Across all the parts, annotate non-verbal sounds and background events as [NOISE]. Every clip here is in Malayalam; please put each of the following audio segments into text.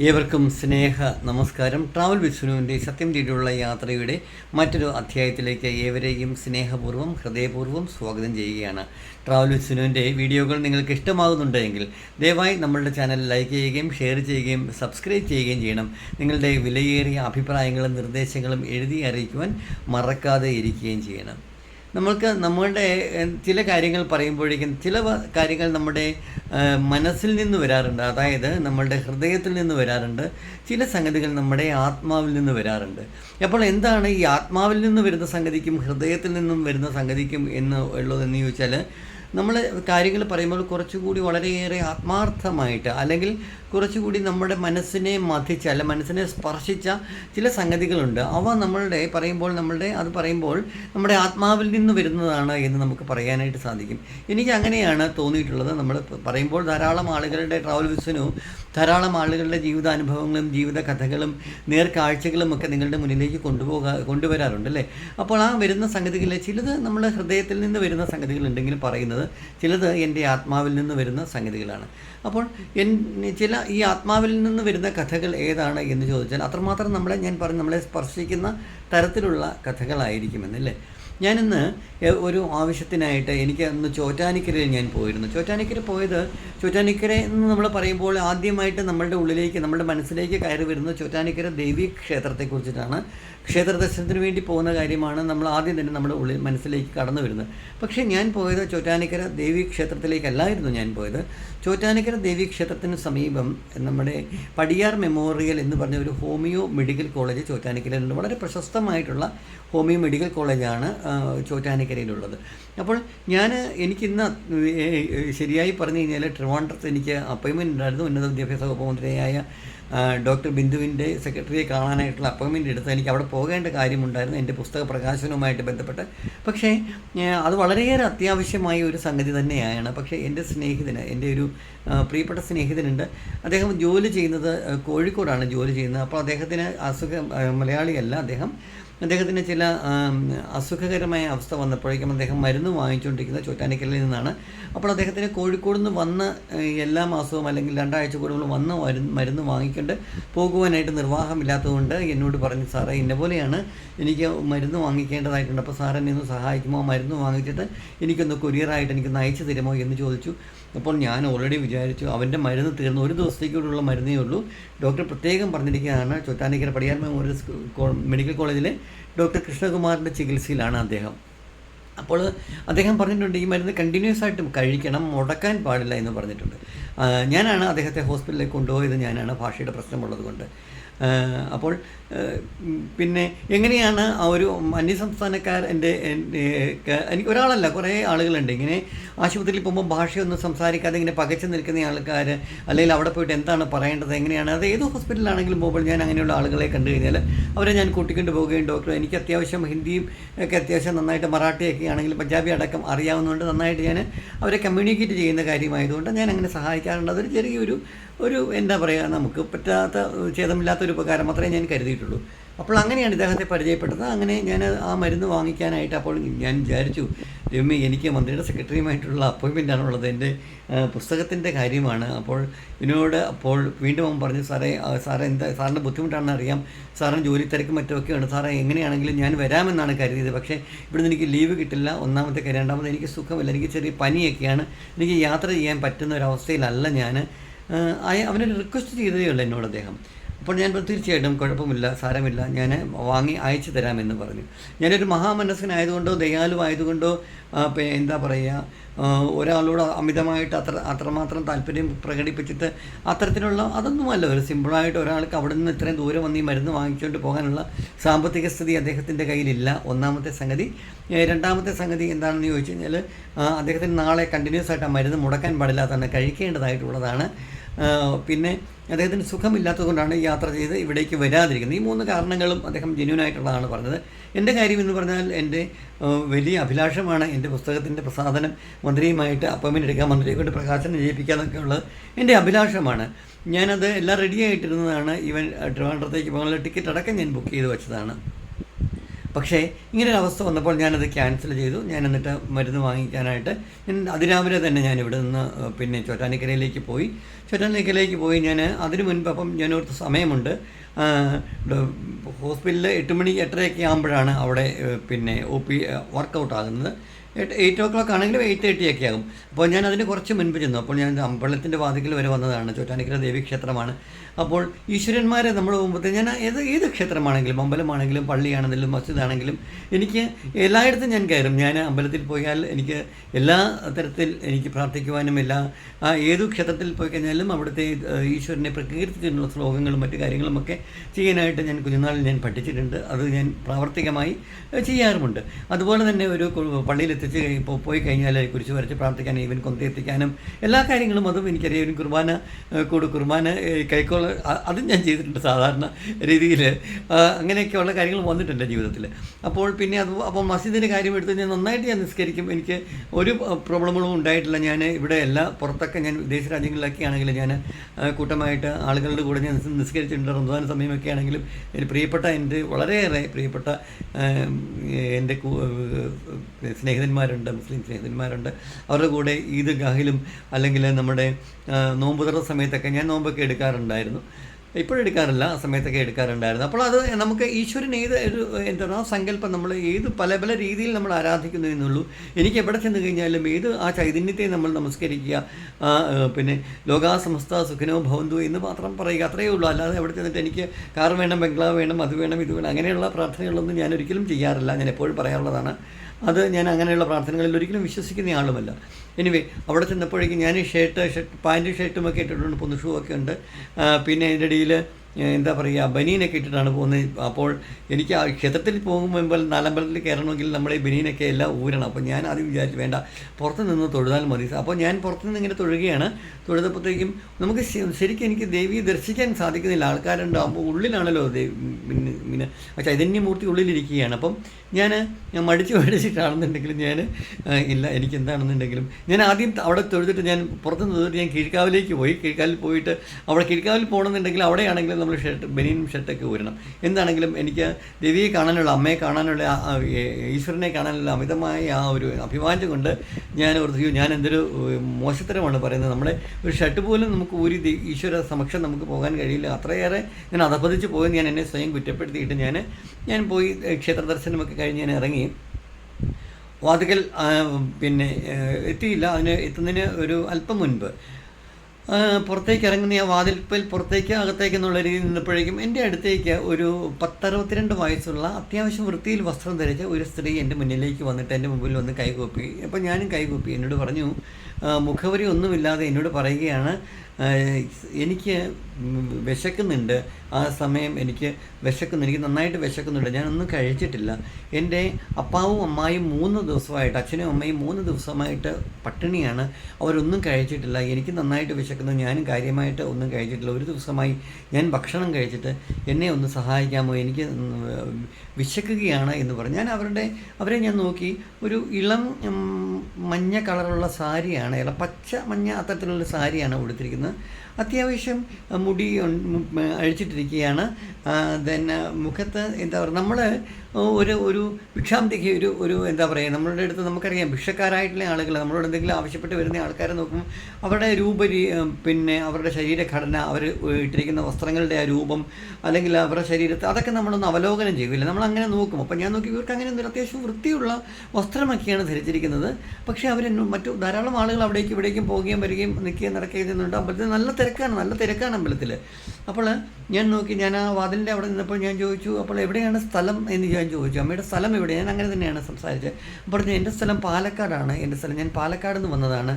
ഏവർക്കും സ്നേഹ നമസ്കാരം. ട്രാവൽ വിഷ്ണുവിന്റെ സത്യം തേടിയുള്ള യാത്രയുടെ മറ്റൊരു അധ്യായത്തിലേക്ക് ഏവരെയും സ്നേഹപൂർവം ഹൃദയപൂർവം സ്വാഗതം ചെയ്യുകയാണ്. ട്രാവൽ വിഷ്ണുവിന്റെ വീഡിയോകൾ നിങ്ങൾക്ക് ഇഷ്ടമാകുന്നുണ്ടെങ്കിൽ ദയവായി നമ്മളുടെ ചാനൽ ലൈക്ക് ചെയ്യുകയും ഷെയർ ചെയ്യുകയും സബ്സ്ക്രൈബ് ചെയ്യുകയും ചെയ്യണം. നിങ്ങളുടെ വിലയേറിയ അഭിപ്രായങ്ങളും നിർദ്ദേശങ്ങളും എഴുതി അറിയിക്കുവാൻ മറക്കാതെ ഇരിക്കുകയും ചെയ്യണം. നമ്മൾക്ക് നമ്മളുടെ ചില കാര്യങ്ങൾ പറയുമ്പോഴേക്കും ചില കാര്യങ്ങൾ നമ്മുടെ മനസ്സിൽ നിന്ന് വരാറുണ്ട്. അതായത് നമ്മളുടെ ഹൃദയത്തിൽ നിന്ന് വരാറുണ്ട്. ചില സംഗതികൾ നമ്മുടെ ആത്മാവിൽ നിന്ന് വരാറുണ്ട്. അപ്പോൾ എന്താണ് ഈ ആത്മാവിൽ നിന്ന് വരുന്ന സംഗതിക്കും ഹൃദയത്തിൽ നിന്നും വരുന്ന സംഗതിക്കും എന്ന് ഉള്ളതെന്ന് ചോദിച്ചാൽ നമ്മൾ കാര്യങ്ങൾ പറയുമ്പോൾ കുറച്ചുകൂടി വളരെയേറെ ആത്മാർത്ഥമായിട്ട് അല്ലെങ്കിൽ കുറച്ചുകൂടി നമ്മുടെ മനസ്സിനെ മതിച്ച അല്ല മനസ്സിനെ സ്പർശിച്ച ചില സംഗതികളുണ്ട്. അവ നമ്മളുടെ പറയുമ്പോൾ നമ്മളുടെ അത് പറയുമ്പോൾ നമ്മുടെ ആത്മാവിൽ നിന്ന് വരുന്നതാണ് എന്ന് നമുക്ക് പറയാനായിട്ട് സാധിക്കും. എനിക്ക് അങ്ങനെയാണ് തോന്നിയിട്ടുള്ളത്. നമ്മൾ പറയുമ്പോൾ ധാരാളം ആളുകളുടെ ട്രാവൽ വിസിനും ധാരാളം ആളുകളുടെ ജീവിതാനുഭവങ്ങളും ജീവിത കഥകളും നേർക്കാഴ്ചകളും ഒക്കെ നിങ്ങളുടെ മുന്നിലേക്ക് കൊണ്ടുപോകാ കൊണ്ടുവരാറുണ്ട് അല്ലേ? അപ്പോൾ ആ വരുന്ന സംഗതികളിൽ ചിലത് നമ്മുടെ ഹൃദയത്തിൽ നിന്ന് വരുന്ന സംഗതികളുണ്ടെങ്കിലും പറയുന്നത് ചിലത് എന്റെ ആത്മാവിൽ നിന്ന് വരുന്ന സംഗതികളാണ്. അപ്പോൾ എൻ ചില ഈ ആത്മാവിൽ നിന്ന് വരുന്ന കഥകൾ ഏതാണ് എന്ന് ചോദിച്ചാൽ അത്രമാത്രം നമ്മളെ ഞാൻ പറഞ്ഞു നമ്മളെ സ്പർശിക്കുന്ന തരത്തിലുള്ള കഥകളായിരിക്കുമെന്നല്ലേ ഞാനിന്ന് ഒരു ആവശ്യത്തിനായിട്ട് എനിക്ക് അന്ന് ചോറ്റാനിക്കരയിൽ ഞാൻ പോയിരുന്നു. ചോറ്റാനിക്കര പോയത് ചോറ്റാനിക്കര എന്ന് നമ്മൾ പറയുമ്പോൾ ആദ്യമായിട്ട് നമ്മളുടെ ഉള്ളിലേക്ക് നമ്മുടെ മനസ്സിലേക്ക് കയറി വരുന്ന ചോറ്റാനിക്കര ദേവീ ക്ഷേത്രത്തെക്കുറിച്ചിട്ടാണ് ക്ഷേത്ര ദർശനത്തിന് വേണ്ടി പോകുന്ന കാര്യമാണ് നമ്മൾ ആദ്യം തന്നെ നമ്മുടെ ഉള്ളിൽ മനസ്സിലേക്ക് കടന്നു വരുന്നത്. പക്ഷേ ഞാൻ പോയത് ചോറ്റാനിക്കര ദേവീ ക്ഷേത്രത്തിലേക്കല്ലായിരുന്നു ഞാൻ പോയത്. ചോറ്റാനിക്കര ദേവീ ക്ഷേത്രത്തിന് സമീപം നമ്മുടെ പടിയാർ മെമ്മോറിയൽ എന്ന് പറഞ്ഞ ഒരു ഹോമിയോ മെഡിക്കൽ കോളേജ് ചോറ്റാനിക്കരയിലുണ്ട്. വളരെ പ്രശസ്തമായിട്ടുള്ള ഹോമിയോ മെഡിക്കൽ കോളേജാണ്. ചോറ്റാനിക്കരയിലുള്ളത്. അപ്പോൾ ഞാൻ എനിക്കിന്ന് ശരിയായി പറഞ്ഞു കഴിഞ്ഞാൽ ട്രിവാൻഡ്രത്ത് എനിക്ക് അപ്പോയിൻമെന്റ് ഉണ്ടായിരുന്നു. ഉന്നത വിദ്യാഭ്യാസ വകുപ്പ് മന്ത്രിയായ ഡോക്ടർ ബിന്ദുവിന്റെ സെക്രട്ടറിയെ കാണാനായിട്ടുള്ള അപ്പോയിൻമെന്റ് എടുത്ത് എനിക്ക് അവിടെ പോകേണ്ട കാര്യമുണ്ടായിരുന്നു എന്റെ പുസ്തക പ്രകാശനവുമായിട്ട് ബന്ധപ്പെട്ട്. പക്ഷേ അത് വളരെയേറെ അത്യാവശ്യമായ ഒരു സംഗതി തന്നെയാണ്. പക്ഷേ എന്റെ സ്നേഹിതന് എന്റെ ഒരു പ്രിയപ്പെട്ട സ്നേഹിതനുണ്ട്. അദ്ദേഹം ജോലി ചെയ്യുന്നത് കോഴിക്കോടാണ് ജോലി ചെയ്യുന്നത്. അപ്പോൾ അദ്ദേഹത്തിന് അസുഖം മലയാളിയല്ല അദ്ദേഹം അദ്ദേഹത്തിന് ചില അസുഖകരമായ അവസ്ഥ വന്നപ്പോഴേക്കും അദ്ദേഹം മരുന്ന് വാങ്ങിച്ചുകൊണ്ടിരിക്കുന്ന ചോറ്റാനിക്കലിൽ നിന്നാണ്. അപ്പോൾ അദ്ദേഹത്തിന് കോഴിക്കോട് നിന്ന് വന്ന് എല്ലാ മാസവും അല്ലെങ്കിൽ രണ്ടാഴ്ച കൂടുമ്പോൾ വന്ന് മരുന്ന് വാങ്ങിക്കൊണ്ട് പോകുവാനായിട്ട് നിർവാഹമില്ലാത്തതുകൊണ്ട് എന്നോട് പറഞ്ഞു സാറേ ഇന്ന പോലെയാണ്. എനിക്ക് മരുന്ന് വാങ്ങിക്കേണ്ടതായിട്ടുണ്ട്. അപ്പോൾ സാർ എന്നെ ഒന്ന് സഹായിക്കുമോ? മരുന്ന് വാങ്ങിച്ചിട്ട് എനിക്കൊന്ന് കൊറിയറായിട്ട് എനിക്കൊന്ന് അയച്ചു തരുമോ? എന്ന് ചോദിച്ചു. അപ്പോൾ ഞാൻ ഓൾറെഡി വിചാരിച്ചു അവന്റെ മരുന്ന് തീർന്ന് ഒരു ദിവസത്തേക്കൂടെയുള്ള മരുന്നേ ഉള്ളൂ. ഡോക്ടർ പ്രത്യേകം പറഞ്ഞിരിക്കുകയാണ് ചോറ്റാനിക്കര പടിയാർ മെമ്മോറിയൽ സ്കൂ- മെഡിക്കൽ കോളേജിലെ ഡോക്ടർ കൃഷ്ണകുമാറിന്റെ ചികിത്സയിലാണ് അദ്ദേഹം. അപ്പോൾ അദ്ദേഹം പറഞ്ഞിട്ടുണ്ട് ഈ മരുന്ന് കണ്ടിന്യൂസ് ആയിട്ടും കഴിക്കണം മുടക്കാൻ പാടില്ല എന്ന് പറഞ്ഞിട്ടുണ്ട്. ഞാനാണ് അദ്ദേഹത്തെ ഹോസ്പിറ്റലിലേക്ക് കൊണ്ടുപോയത് ഞാനാണ് ഭാഷയുടെ പ്രശ്നമുള്ളത് കൊണ്ട് അപ്പോൾ പിന്നെ എങ്ങനെയാണ് ആ ഒരു അന്യസംസ്ഥാനക്കാർ എന്റെ എനിക്ക് ഒരാളല്ല കുറേ ആളുകളുണ്ട്. ഇങ്ങനെ ആശുപത്രിയിൽ പോകുമ്പോൾ ഭാഷയൊന്നും സംസാരിക്കാതെ ഇങ്ങനെ പകച്ചു നിൽക്കുന്ന ആൾക്കാർ അല്ലെങ്കിൽ അവിടെ പോയിട്ട് എന്താണ് പറയേണ്ടത് എങ്ങനെയാണ് അത് ഏത് ഹോസ്പിറ്റലിലാണെങ്കിലും പോകുമ്പോൾ ഞാൻ അങ്ങനെയുള്ള ആളുകളെ കണ്ടു കഴിഞ്ഞാൽ അവരെ ഞാൻ കൂട്ടിക്കൊണ്ട് പോവുകയും ഡോക്ടർ എനിക്ക് അത്യാവശ്യം ഹിന്ദിയും ഒക്കെ അത്യാവശ്യം നന്നായിട്ട് മറാഠിയൊക്കെ ആണെങ്കിലും പഞ്ചാബി അടക്കം അറിയാവുന്നതുകൊണ്ട് നന്നായിട്ട് ഞാൻ അവരെ കമ്മ്യൂണിക്കേറ്റ് ചെയ്യുന്ന കാര്യമായതുകൊണ്ട് ഞാൻ അങ്ങനെ സഹായിക്കാറുണ്ട്. അതൊരു ചെറിയൊരു ഒരു എന്താ പറയുക നമുക്ക് പറ്റാത്ത ഛേദമില്ലാത്ത ഒരു ഉപകാരം മാത്രമേ ഞാൻ കരുതിയിട്ടുള്ളൂ. അപ്പോൾ അങ്ങനെയാണ് ഇദ്ദേഹത്തെ പരിചയപ്പെട്ടത് അങ്ങനെ ഞാൻ ആ മരുന്ന് വാങ്ങിക്കാനായിട്ട് അപ്പോൾ ഞാൻ വിചാരിച്ചു രമ്യ എനിക്ക് മന്ത്രിയുടെ സെക്രട്ടറിയുമായിട്ടുള്ള അപ്പോയിൻമെന്റ് ആണുള്ളത്. എന്റെ പുസ്തകത്തിന്റെ കാര്യമാണ്. അപ്പോൾ ഇതിനോട് അപ്പോൾ വീണ്ടും അവൻ പറഞ്ഞു സാറേ സാറേ എന്താ സാറിന്റെ ബുദ്ധിമുട്ടാണെന്ന് അറിയാം. സാറിന് ജോലി തിരക്കും മറ്റുമൊക്കെയാണ് സാറേ എങ്ങനെയാണെങ്കിലും ഞാൻ വരാമെന്നാണ് കരുതിയത്. പക്ഷേ ഇവിടുന്ന് എനിക്ക് ലീവ് കിട്ടില്ല. ഒന്നാമത്തെ കാര്യം രണ്ടാമത് എനിക്ക് സുഖമില്ല. എനിക്ക് ചെറിയ പനിയൊക്കെയാണ്. എനിക്ക് യാത്ര ചെയ്യാൻ പറ്റുന്ന ഒരു ഞാൻ അവനൊരു റിക്വസ്റ്റ് ചെയ്തതേ ഉള്ളൂ എന്നോട് അദ്ദേഹം. അപ്പോൾ ഞാൻ തീർച്ചയായിട്ടും കുഴപ്പമില്ല സാരമില്ല. ഞാൻ വാങ്ങി അയച്ചു തരാമെന്ന് പറഞ്ഞു. ഞാനൊരു മഹാമനസ്സനായതുകൊണ്ടോ ദയാലുവായതുകൊണ്ടോ എന്താ പറയുക ഒരാളോട് അമിതമായിട്ട് അത്ര അത്രമാത്രം താല്പര്യം പ്രകടിപ്പിച്ചിട്ട് അത്തരത്തിലുള്ള അതൊന്നുമല്ല. ഒരു സിമ്പിളായിട്ട് ഒരാൾക്ക് അവിടെ നിന്ന് ഇത്രയും ദൂരം വന്ന് ഈ മരുന്ന് വാങ്ങിച്ചുകൊണ്ട് പോകാനുള്ള സാമ്പത്തിക സ്ഥിതി അദ്ദേഹത്തിന്റെ കയ്യിലില്ല. ഒന്നാമത്തെ സംഗതി. രണ്ടാമത്തെ സംഗതി എന്താണെന്ന് ചോദിച്ചു കഴിഞ്ഞാൽ അദ്ദേഹത്തിന് നാളെ കണ്ടിന്യൂസ് ആയിട്ട് ആ മരുന്ന് മുടക്കാൻ പാടില്ലാത്തതാണ് കഴിക്കേണ്ടതായിട്ടുള്ളതാണ്. പിന്നെ അദ്ദേഹത്തിന് സുഖമില്ലാത്തതുകൊണ്ടാണ് യാത്ര ചെയ്ത് ഇവിടേക്ക് വരാതിരിക്കുന്നത്. ഈ മൂന്ന് കാരണങ്ങളും അദ്ദേഹം ജെന്യൂൻ ആയിട്ടുള്ളതാണ് പറഞ്ഞത്. എന്റെ കാര്യം എന്ന് പറഞ്ഞാൽ എന്റെ വലിയ അഭിലാഷമാണ് എന്റെ പുസ്തകത്തിന്റെ പ്രസാധനം മന്ത്രിയുമായിട്ട് അപ്പോയിൻമെന്റ് എടുക്കാൻ മന്ത്രിയെ കൊണ്ട് പ്രകാശനം ചെയ്യിപ്പിക്കുക എന്നൊക്കെ ഉള്ളത് എന്റെ അഭിലാഷമാണ്. ഞാനത് എല്ലാം റെഡിയായിട്ടിരുന്നതാണ് ഈവൻ ട്രിവാൻഡ്രത്തേക്ക് പോകാനുള്ള ടിക്കറ്റ് അടക്കം ഞാൻ ബുക്ക് ചെയ്ത് വെച്ചതാണ്. പക്ഷേ ഇങ്ങനൊരു അവസ്ഥ വന്നപ്പോൾ ഞാനത് ക്യാൻസൽ ചെയ്തു. ഞാൻ എന്നിട്ട് മരുന്ന് വാങ്ങിക്കാനായിട്ട് ഞാൻ അതിരാവിലെ തന്നെ ഞാൻ ഇവിടെ നിന്ന് പിന്നെ ചോറ്റാനിക്കരയിലേക്ക് പോയി. ചോറ്റാനിക്കരയിലേക്ക് പോയി ഞാൻ അതിനു മുൻപ് അപ്പം ഞാൻ ഓർത്ത് സമയമുണ്ട് ഹോസ്പിറ്റലിൽ എട്ട് മണി എട്ടരയൊക്കെ ആകുമ്പോഴാണ് അവിടെ പിന്നെ ഒ പി വർക്കൗട്ട് ആകുന്നത്. എയ്റ്റ് ഓ ക്ലോക്ക് ആണെങ്കിലും എയ്റ്റ് തേർട്ടി ഒക്കെ ആകും. അപ്പോൾ ഞാൻ അതിന് കുറച്ച് മുൻപ് ചെന്നു. അപ്പോൾ ഞാൻ അമ്പലത്തിന്റെ വാതിക്കൽ വരെ വന്നതാണ്. ചോറ്റാനിക്കര ദേവീക്ഷേത്രമാണ് അപ്പോൾ ഈശ്വരന്മാരെ നമ്മൾ പോകുമ്പോഴത്തേ ഞാൻ ഏത് ഏത് ക്ഷേത്രമാണെങ്കിലും അമ്പലമാണെങ്കിലും പള്ളിയാണെങ്കിലും മസ്ജിദാണെങ്കിലും എനിക്ക് എല്ലായിടത്തും ഞാൻ കയറും. ഞാൻ അമ്പലത്തിൽ പോയാൽ എനിക്ക് എല്ലാ തരത്തിൽ എനിക്ക് പ്രാർത്ഥിക്കുവാനും എല്ലാ ഏതു ക്ഷേത്രത്തിൽ പോയി കഴിഞ്ഞാലും അവിടുത്തെ ഈശ്വരനെ പ്രകീർത്തിച്ചിട്ടുള്ള ശ്ലോകങ്ങളും മറ്റു കാര്യങ്ങളുമൊക്കെ ചെയ്യാനായിട്ട് ഞാൻ കുഞ്ഞുനാളിൽ ഞാൻ പഠിച്ചിട്ടുണ്ട്. അത് ഞാൻ പ്രാവർത്തികമായി ചെയ്യാറുമുണ്ട്. അതുപോലെ തന്നെ ഒരു പള്ളിയിലെത്തി എത്തിച്ച് ഇപ്പോൾ പോയി കഴിഞ്ഞാൽ കുരിശ് വരച്ച് പ്രാർത്ഥിക്കാൻ ഈവൻ കൊന്തെത്തിക്കാനും എല്ലാ കാര്യങ്ങളും അതും എനിക്കറിയാം. ഇവൻ കുർബാന കൂട് കുർബാന കൈക്കോൾ അതും ഞാൻ ചെയ്തിട്ടുണ്ട് സാധാരണ രീതിയിൽ അങ്ങനെയൊക്കെയുള്ള കാര്യങ്ങൾ വന്നിട്ടുണ്ട് ജീവിതത്തിൽ അപ്പോൾ പിന്നെ അത് അപ്പോൾ മസ്ജിദിന്റെ കാര്യം എടുത്ത് ഞാൻ നന്നായിട്ട് ഞാൻ നിസ്കരിക്കും. എനിക്ക് ഒരു പ്രോബ്ലങ്ങളും ഉണ്ടായിട്ടില്ല. ഞാൻ ഇവിടെ എല്ലാ പുറത്തൊക്കെ ഞാൻ വിദേശ രാജ്യങ്ങളിലൊക്കെ ആണെങ്കിലും ഞാൻ കൂട്ടമായിട്ട് ആളുകളുടെ കൂടെ ഞാൻ നിസ്കരിച്ചിട്ടുണ്ട്. റംസാൻ സമയമൊക്കെ ആണെങ്കിലും എന്റെ പ്രിയപ്പെട്ട എന്റെ വളരെയേറെ പ്രിയപ്പെട്ട എന്റെ കൂ- സ്നേഹിതന്മാരുണ്ട് മുസ്ലിം സ്നേഹിതന്മാരുണ്ട്. അവരുടെ കൂടെ ഈദ് ഗാഹിലും അല്ലെങ്കിൽ നമ്മുടെ നോമ്പ് തുറ സമയത്തൊക്കെ ഞാൻ നോമ്പൊക്കെ എടുക്കാറുണ്ടായിരുന്നു. ഇപ്പോഴെടുക്കാറില്ല ആ സമയത്തൊക്കെ എടുക്കാറുണ്ടായിരുന്നു. അപ്പോൾ അത് നമുക്ക് ഈശ്വരൻ ഏത് ഒരു എന്താ പറയുക സങ്കല്പം നമ്മൾ ഏത് പല പല രീതിയിൽ നമ്മൾ ആരാധിക്കുന്നു എന്നുള്ളൂ. എനിക്ക് എവിടെ ചെന്ന് കഴിഞ്ഞാലും ഏത് ആ ചൈതന്യത്തെ നമ്മൾ നമസ്കരിക്കുക പിന്നെ ലോകാസമസ്ത സുഖനോ ഭവന്തു എന്ന് മാത്രം പറയുക അത്രയേ ഉള്ളൂ. അല്ലാതെ എവിടെ ചെന്നിട്ട് എനിക്ക് കാർ വേണം ബംഗ്ലാവ് വേണം അത് വേണം ഇത് വേണം അങ്ങനെയുള്ള പ്രാർത്ഥനകളൊന്നും ഞാൻ ഒരിക്കലും ചെയ്യാറില്ല. ഞാൻ എപ്പോഴും പറയാറുള്ളതാണ് അത് ഞാൻ അങ്ങനെയുള്ള പ്രാർത്ഥനകളിൽ ഒരിക്കലും വിശ്വസിക്കുന്ന ആളുമല്ല. എനിവേ അവിടെ ചെന്നപ്പോഴേക്കും ഞാൻ ഷർട്ട് ഷർട്ട് പാന്റും ഷർട്ടും ഒക്കെ ഇട്ടിട്ടുണ്ട് പൊന്നു ഷൂ ഒക്കെ ഉണ്ട്. പിന്നെ അതിന്റെ ഇടയിൽ എന്താ പറയുക ബനീനൊക്കെ ഇട്ടിട്ടാണ് പോകുന്നത്. അപ്പോൾ എനിക്ക് ആ ക്ഷേത്രത്തിൽ പോകുമ്പോൾ നാലമ്പലത്തിൽ കയറണമെങ്കിൽ നമ്മുടെ ബനീനൊക്കെ എല്ലാം ഊരണം. അപ്പോൾ ഞാൻ ആദ്യം വിചാരിച്ചു വേണ്ട പുറത്ത് നിന്ന് തൊഴുതാൽ മതി. അപ്പോൾ ഞാൻ പുറത്ത് നിന്ന് ഇങ്ങനെ തൊഴുകയാണ്. തൊഴുതപ്പോഴത്തേക്കും നമുക്ക് ശരിക്കും എനിക്ക് ദേവിയെ ദർശിക്കാൻ സാധിക്കുന്നില്ല. ആൾക്കാരുണ്ടാകുമ്പോൾ ഉള്ളിലാണല്ലോ ദേവി പിന്നെ ചൈതന്യമൂർത്തി ഉള്ളിലിരിക്കുകയാണ്. അപ്പം ഞാൻ ഞാൻ മടിച്ച് മടിച്ചിട്ടാണെന്നുണ്ടെങ്കിലും ഞാൻ ഇല്ല എനിക്ക് എന്താണെന്നുണ്ടെങ്കിലും ഞാൻ ആദ്യം അവിടെ തൊഴുതിട്ട് ഞാൻ പുറത്ത് നിന്ന് ഞാൻ കീഴ്ക്കാവിലേക്ക് പോയി. കീഴ്ക്കാവിൽ പോയിട്ട് അവിടെ കീഴ്ക്കാവിൽ പോകണമെന്നുണ്ടെങ്കിൽ അവിടെയാണെങ്കിലും നമ്മൾ ഷർട്ട് ബനിയൻ ഷർട്ടൊക്കെ ഊരണം. എന്താണെങ്കിലും എനിക്ക് ദേവിയെ കാണാനുള്ള അമ്മയെ കാണാനുള്ള ഈശ്വരനെ കാണാനുള്ള അമിതമായ ആ ഒരു അഭിമാനം കൊണ്ട് ഞാൻ ഓർത്തു ഞാൻ എന്തൊരു മോശത്തരമാണ് പറയുന്നത്. നമ്മുടെ ഒരു ഷർട്ട് പോലും നമുക്ക് ഊരി ഈശ്വര സമക്ഷം നമുക്ക് പോകാൻ കഴിയില്ല. അത്രയേറെ ഞാൻ അധപതിച്ച് പോയി ഞാൻ എന്നെ സ്വയം കുറ്റപ്പെടുത്തിയിട്ട് ഞാൻ ഞാൻ പോയി ക്ഷേത്ര ദർശനമൊക്കെ കഴിഞ്ഞ് ഞാൻ ഇറങ്ങി. വാതുക്കൽ പിന്നെ എത്തിയില്ല. അതിന് എത്തുന്നതിന് ഒരു അല്പം മുൻപ്. പുറത്തേക്ക് ഇറങ്ങുന്ന ആ വാതിൽപ്പൽ പുറത്തേക്ക് അകത്തേക്ക് എന്നുള്ള രീതിയിൽ നിന്നപ്പോഴേക്കും എന്റെ അടുത്തേക്ക് ഒരു പത്തറുപത്തിരണ്ട് വയസ്സുള്ള അത്യാവശ്യം വൃത്തിയിൽ വസ്ത്രം ധരിച്ച ഒരു സ്ത്രീ എന്റെ മുന്നിലേക്ക് വന്നിട്ട് എന്റെ മുമ്പിൽ വന്ന് കൈകൂപ്പി. അപ്പോൾ ഞാനും കൈകൂപ്പി. എന്നോട് പറഞ്ഞു മുഖവരി ഒന്നുമില്ലാതെ എന്നോട് പറയുകയാണ് എനിക്ക് വിശക്കുന്നുണ്ട്. ആ സമയം എനിക്ക് വിശക്കുന്നു. എനിക്ക് നന്നായിട്ട് വിശക്കുന്നുണ്ട്. ഞാനൊന്നും കഴിച്ചിട്ടില്ല. എന്റെ അപ്പാവും അമ്മായും മൂന്ന് ദിവസമായിട്ട് അച്ഛനും അമ്മയും മൂന്ന് ദിവസമായിട്ട് പട്ടിണിയാണ്. അവരൊന്നും കഴിച്ചിട്ടില്ല. എനിക്ക് നന്നായിട്ട് വിശക്കുന്നു. ഞാനും കാര്യമായിട്ട് ഒന്നും കഴിച്ചിട്ടില്ല. ഒരു ദിവസമായി ഞാൻ ഭക്ഷണം കഴിച്ചിട്ട് എന്നെ ഒന്ന് സഹായിക്കാമോ? എനിക്ക് വിശക്കുകയാണ് എന്ന് പറഞ്ഞു. ഞാൻ അവരുടെ അവരെ ഞാൻ നോക്കി. ഒരു ഇളം മഞ്ഞ കളറുള്ള സാരിയാണ് ഇളം പച്ച മഞ്ഞ അത്തരത്തിലുള്ള സാരിയാണ് ഉടുത്തിരിക്കുന്നത്. അത്യാവശ്യം മുടി അഴിച്ചിട്ടിരിക്കുകയാണ്. ദെൻ മുഖത്ത് എന്താ പറയുക നമ്മൾ ഒരു ഒരു ഭിക്ഷാന്തിക്ക് ഒരു ഒരു എന്താ പറയുക നമ്മളുടെ അടുത്ത് നമുക്കറിയാം ഭിക്ഷക്കാരായിട്ടുള്ള ആളുകൾ നമ്മളോട് എന്തെങ്കിലും ആവശ്യപ്പെട്ട് വരുന്ന ആൾക്കാരെ നോക്കും അവരുടെ രൂപരി പിന്നെ അവരുടെ ശരീരഘടന അവർ ഇട്ടിരിക്കുന്ന വസ്ത്രങ്ങളുടെ ആ രൂപം അല്ലെങ്കിൽ അവരുടെ ശരീരത്തെ അതൊക്കെ നമ്മളൊന്ന് അവലോകനം ചെയ്യില്ല? നമ്മൾ അങ്ങനെ നോക്കും. അപ്പോൾ ഞാൻ നോക്കി ഇവർക്ക് അങ്ങനെ ഒരു അത്യാവശ്യം വൃത്തിയുള്ള വസ്ത്രമൊക്കെയാണ് ധരിച്ചിരിക്കുന്നത്. പക്ഷേ അവർ മറ്റു ധാരാളം ആളുകൾ അവിടേക്ക് ഇവിടേക്കും പോവുകയും വരികയും നിൽക്കുകയും നടക്കുകയും ചെയ്യുന്നുണ്ട്. അമ്പലത്തിൽ നല്ല തിരക്കാണ് നല്ല തിരക്കാണ് അമ്പലത്തിൽ അപ്പോൾ ഞാൻ നോക്കി ഞാൻ ആ വാതിലിന്റെ അവിടെ നിന്നപ്പോൾ ഞാൻ ചോദിച്ചു അപ്പോൾ എവിടെയാണ് സ്ഥലം എന്ന് ഞാൻ ചോദിച്ചു അമ്മയുടെ സ്ഥലം എവിടെ? ഞാൻ അങ്ങനെ തന്നെയാണ് സംസാരിച്ചത് പറഞ്ഞു എന്റെ സ്ഥലം പാലക്കാടാണ്. എന്റെ സ്ഥലം ഞാൻ പാലക്കാട് നിന്ന് വന്നതാണ്.